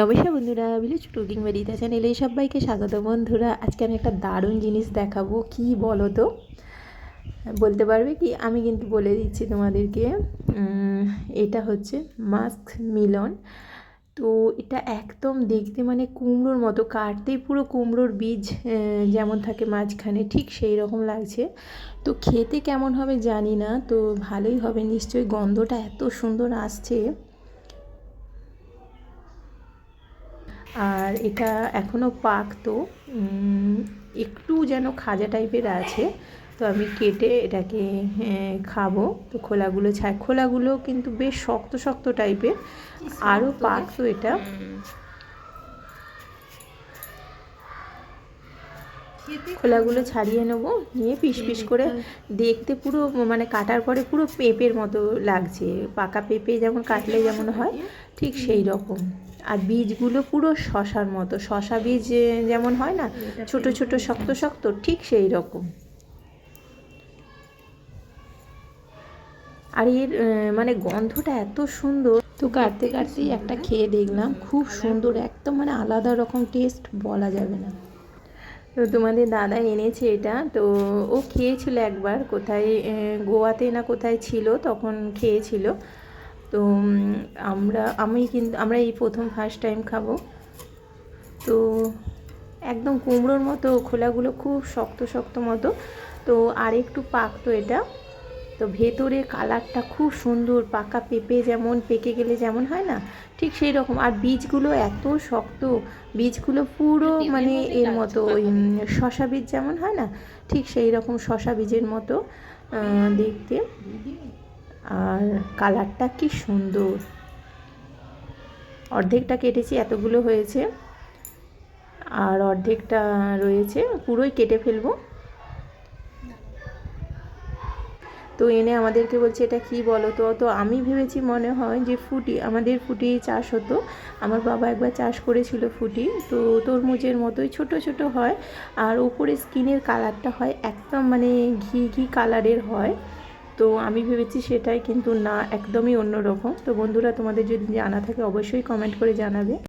নমস্কার বন্ধুরা village cooking বেরিয়ে চ্যানেলে সবাইকে স্বাগত। বন্ধুরা, আজকে আমি একটা দারুণ জিনিস দেখাবো, কি বলো তো বলতে পারবে কি? আমি কিন্তু বলে দিচ্ছি তোমাদেরকে এটা হচ্ছে মাস্ক মিলন। তো এটা একদম দেখতে মানে কুমড়োর মতো, কাটতেই পুরো কুমড়োর বীজ যেমন থাকে মাঝখানে, ঠিক সেই রকম লাগছে। তো খেতে কেমন হবে জানি না, তো ভালোই হবে, নিশ্চয়ই গন্ধটা এত সুন্দর আসছে। আর এটা এখনও পাক তো একটু যেন খাজা টাইপের আছে তো আমি কেটে এটাকে খাব। তো খোলাগুলো ছাই খোলাগুলো কিন্তু বেশ শক্ত শক্ত টাইপের আরও পাক তো এটা। খোলাগুলো ছাড়িয়ে নেব নিয়ে পিস পিস করে দেখতে পুরো মানে কাটার পরে পুরো পেঁপের মতো লাগছে। পাকা পেঁপে যেমন কাটলে যেমন হয় ঠিক সেই রকম। আর বীজগুলো পুরো শশার মতো শশা বীজ যেমন হয় না ছোট ছোট শক্ত শক্ত ঠিক সেই রকম। আর এর মানে গন্ধটা এত সুন্দর। তো কাটতে কাটতেই একটা খেয়ে দেখলাম খুব সুন্দর একদম মানে আলাদা রকম টেস্ট বলা যাবে না। তো তোমাদের দাদা এনেছে এটা। তো ও খেয়েছিল একবার, কোথায় গোয়াতে না কোথায় ছিল, তখন খেয়েছিল। তো আমরা, আমি কিন্তু, আমরা এই প্রথম ফার্স্ট টাইম খাব। তো একদম কুমড়োর মতো খোলাগুলো খুব শক্ত শক্ত মতো। তো আর একটু পাকতো এটা। তো ভেতরে কালারটা খুব সুন্দর পাকা পেঁপে যেমন পেকে গেলে যেমন হয় না? ঠিক সেই রকম আর বীজগুলো এত শক্ত বীজগুলো পুরো মানে এর মতো ওই শশা বীজ যেমন হয় না? ঠিক সেই রকম শশা বীজের মতো দেখতে। আর কালারটা কি সুন্দর। অর্ধেকটা কেটেছি এতগুলো হয়েছে। আর অর্ধেকটা রয়েছে পুরোই কেটে ফেলব। তো এনে আমাদেরকে বলছে, এটা কি বলো তো? তো আমি ভেবেছি মনে হয় যে ফুটি, আমাদের ফুটি চাষ হতো। আমার বাবা একবার চাষ করেছিল ফুটি। তো তরমুজের মতোই ছোট ছোট হয়। আর উপরে স্কিনের কালারটা হয় একদম মানে ঘি ঘি কালারের হয়। তো আমি ভেবেছি সেটাই, কিন্তু না, একদমই অন্যরকম। তো বন্ধুরা, তোমাদের যদি জানা থাকে, অবশ্যই কমেন্ট করে জানাবে।